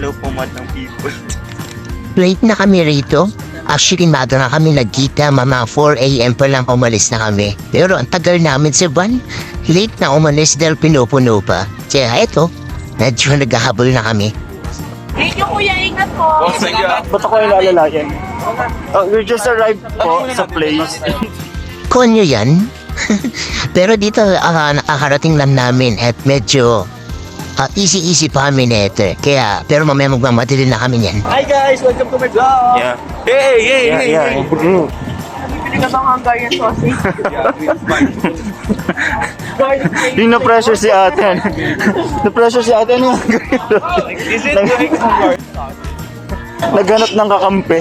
Low po madam people. Late na kami rito. Actually, maga na kami nagkita. Mama, 4 a.m. pa lang umalis na kami. Pero ang tagal namin sa van. Late na umalis dahil pinupuno pa. Kaya eto, medyo naghahabol na kami. Thank you, kuya. Ingat po. Ba't ako yung lalalayan? Oh, we just arrived po sa place. Konyo yan. Pero dito, ah, nakakarating lang namin at medyo ah, easy-easy pa kami neto. Kaya, pero mamaya magmamadali na kami niyan. Hi guys, welcome to my vlog. Yeah. Hey, hey, hey, hey. Bibili ka bang Hungarian sausage? Yung na-pressure si ate. na-pressure si ate. Ano Is it like Naghanap ng kakampi.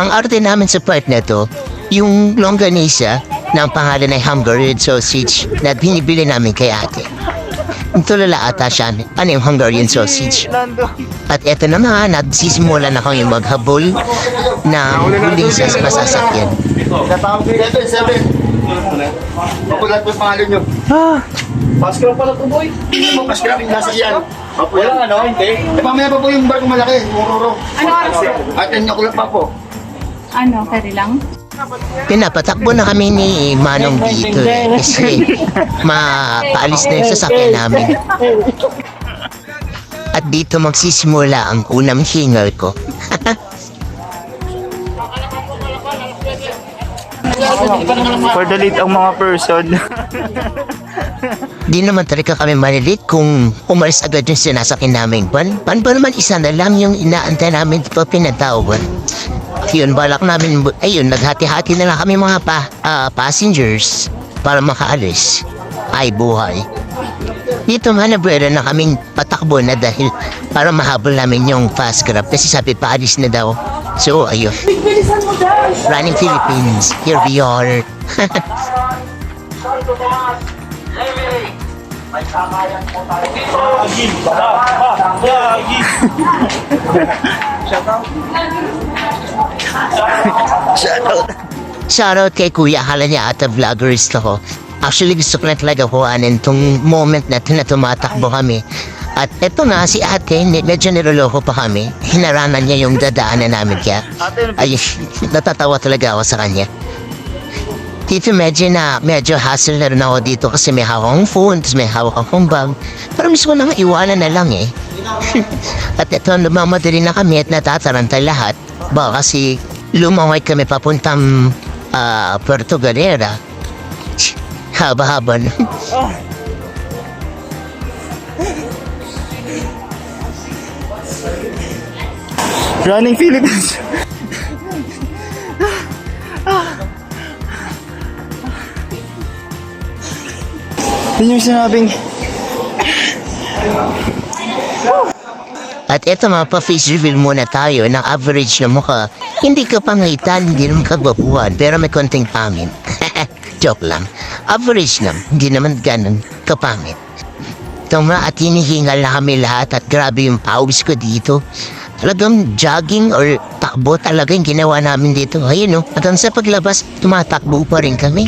Ang arte namin sa part na to, yung longganisa na ang pangalan ay Hungarian sausage na binibili namin kay ate. Tulala ata siya, ano yung Hungarian sausage. Nando. At eto na nga, nagsisimula na kami maghabol na huli sa masasakyan. Natawag ko ito, seven. Makulat po yung pangalan nyo. Ah, Paskara pala to boy. Hindi mo, paskara yung nasa yan. Wala ano, hindi. Eh, mamaya pa po yung barko malaki, mururo. Ano oras? At yung nakulat pa po. Ano, pwede lang? Pinapatakbo na kami ni Manong dito eh, kasi mapaalis na yung sasakyan namin. At dito magsisimula ang unang hingal ko. for the lead ang mga person. Di naman talaga kami malilit kung umalis agad yung sinasakyan namin. Pan, pan ba naman isa na lang yung inaantay namin pa pinatawag. Yun, balak namin, ayun, naghati-hati na lang kami mga pa, ah, passengers para makaalis. Ay, buhay. Dito nga nabuera na kaming patakbo na dahil para mahabol namin yung fast grab kasi sabi paalis na daw. So, ayun. Running Philippines, here we are. Shoutout. Shoutout kay Kuya, akala niya ata vloggers ako. Actually, gusto ko na talaga kuhanin tong moment na to na tumatakbo kami. At eto nga, si ate, medyo niloloko pa kami. Hinarangan niya yung dadaanan namin kaya. Ay, natatawa talaga ako sa kanya. Dito medyo na, medyo hassle na rin ako dito kasi may hawak akong phone, tapos may hawak akong bag. Pero gusto ko naman iwanan na lang eh. at ito, lumamadali na kami at natataranta lahat. Ba kasi lumaway kami papuntang ah, Puerto Galera. Haba-haba na. Running Philippines. Yun yung sinabing At eto mga pa-face reveal muna tayo ng average na mukha. Hindi ka pangitan, hindi naman kagwapuhan, pero may konting pangit. Joke lang. Average lang, hindi naman ganun kapangit. Tuma at hinihingal na kami lahat at grabe yung pawis ko dito. Talagang jogging or takbo talaga yung ginawa namin dito. Ayun no, at sa paglabas, tumatakbo pa rin kami.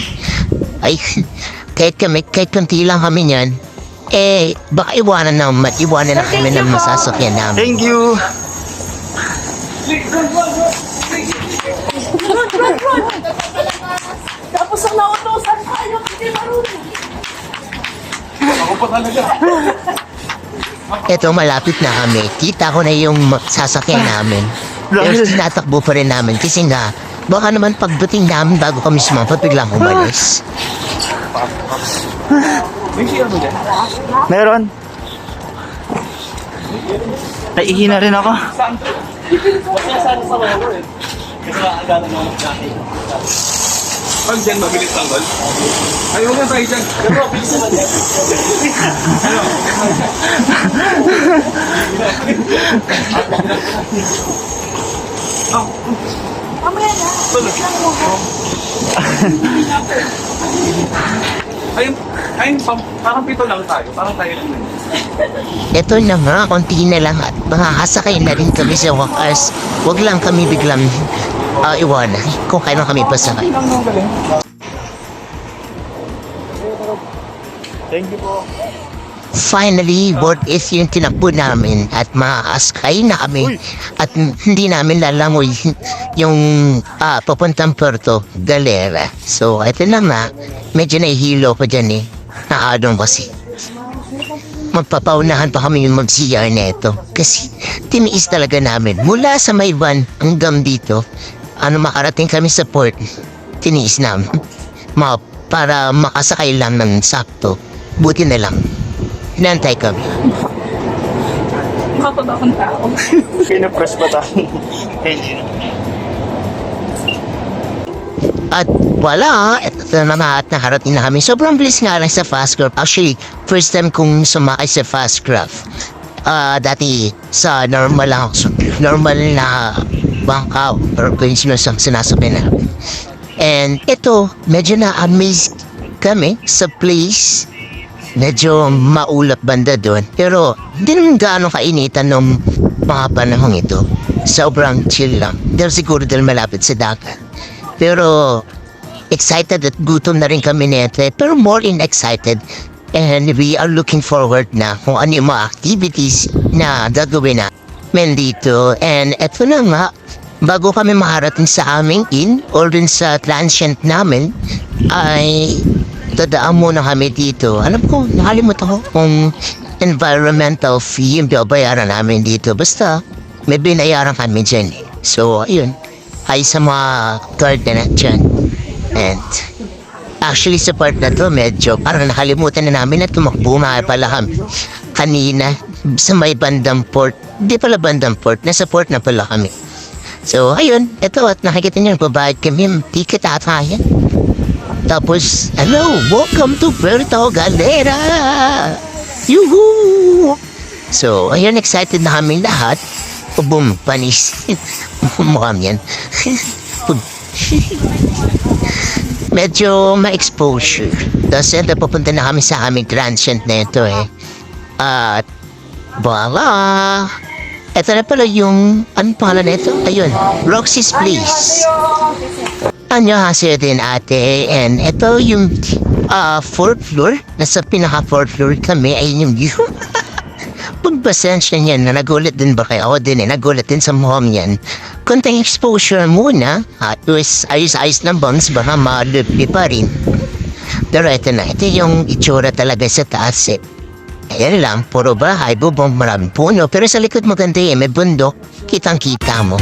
Ay, kahit kami, kahit konti lang kami niyan, eh, baka iwanan na, iwanan na kami ng masasakyan namin. thank you. Tapos ang nautosan tayo, hindi marunong. Ito, malapit na kami. Kita ko na yung sasakyan namin. Pero tinatakbo pa rin namin kasi nga, baka naman pagdating namin bago kami sumapat, biglang umalis. Meron. Naihi na rin ako. Pag dyan, mabilis ang gol. Ay, huwag na tayo dyan. Pero, bilis naman dyan. Mamaya na. Bilis lang mo. Ayun, pam- parang pito lang tayo. Parang tayo lang. Ito na nga, konti na lang at makakasakay na rin kami sa wakas. Huwag lang kami biglang ah, iwanan kung kailan kami pasakay. Thank you po. Finally, what if yung tinakbo namin at maaskay na kami at hindi namin lalangoy yung ah, papuntang Puerto Galera. So, ito na nga, medyo nahihilo ko dyan eh. Naadong kasi. Magpapaunahan pa kami yung mag-CR neto. Kasi tiniis talaga namin. Mula sa may van hanggang dito, ano makarating kami sa port, tiniis namin. Ma para makasakay lang ng sakto. Buti na lang. Hinantay kami. Mukha pa ba akong tao? Pinapress pa tayo. At wala, ito na nga at nakarating na kami. Sobrang bilis nga lang sa Fastcraft. Actually, first time kong sumakay sa Fastcraft. Ah, dati sa normal lang ako. Normal na bangkaw or kung sino sa sinasabi na. And ito, medyo na-amaze kami sa place. Medyo maulap banda doon. Pero hindi naman gaano kainitan nung mga panahong ito. Sobrang chill lang. Dahil siguro dahil malapit sa dagat. Pero excited at gutom na rin kami nete. Pero more in excited. And we are looking forward na kung ano yung mga activities na gagawin na dito. And eto na nga, bago kami maharating sa aming inn or dun sa transient namin, ay dadaan muna kami dito. Alam ko, nakalimutan ko kung environmental fee yung bayaran namin dito. Basta, may binayaran kami dyan. eh. So, ayun. Ay sa mga guard na dyan. And, actually sa part na to, medyo parang nakalimutan na namin na tumakbo nga pala kami. Kanina, sa may bandang port. Di pala bandang port, nasa port na pala kami. So, ayun, ito at nakikita niyo, babayad kami, ticket ata yan. Tapos, hello, welcome to Puerto Galera! Yuhu! So, ayun, excited na kami lahat. Boom, panis. Mukhang yan. Medyo ma-exposure. Tapos, ito, pupunta na kami sa aming transient na ito eh. At, voila! Ito na pala yung, ano pangalan na ito? Ayun, Roxy's Place. Annyeonghaseyo din ate. And ito yung ah fourth floor. Nasa pinaka fourth floor kami. Ayun yung view. Pagpasensya niyan na nagulat din ba kayo? Ako din eh, nagulat din sa mom yan. Konting exposure muna. At ayos-ayos ng bombs baka malupi pa rin. Pero ito na, ito yung itsura talaga sa taas eh. Ayan lang, puro bahay, bubong maraming puno. Pero sa likod maganda eh, may bundok. Kitang-kita mo.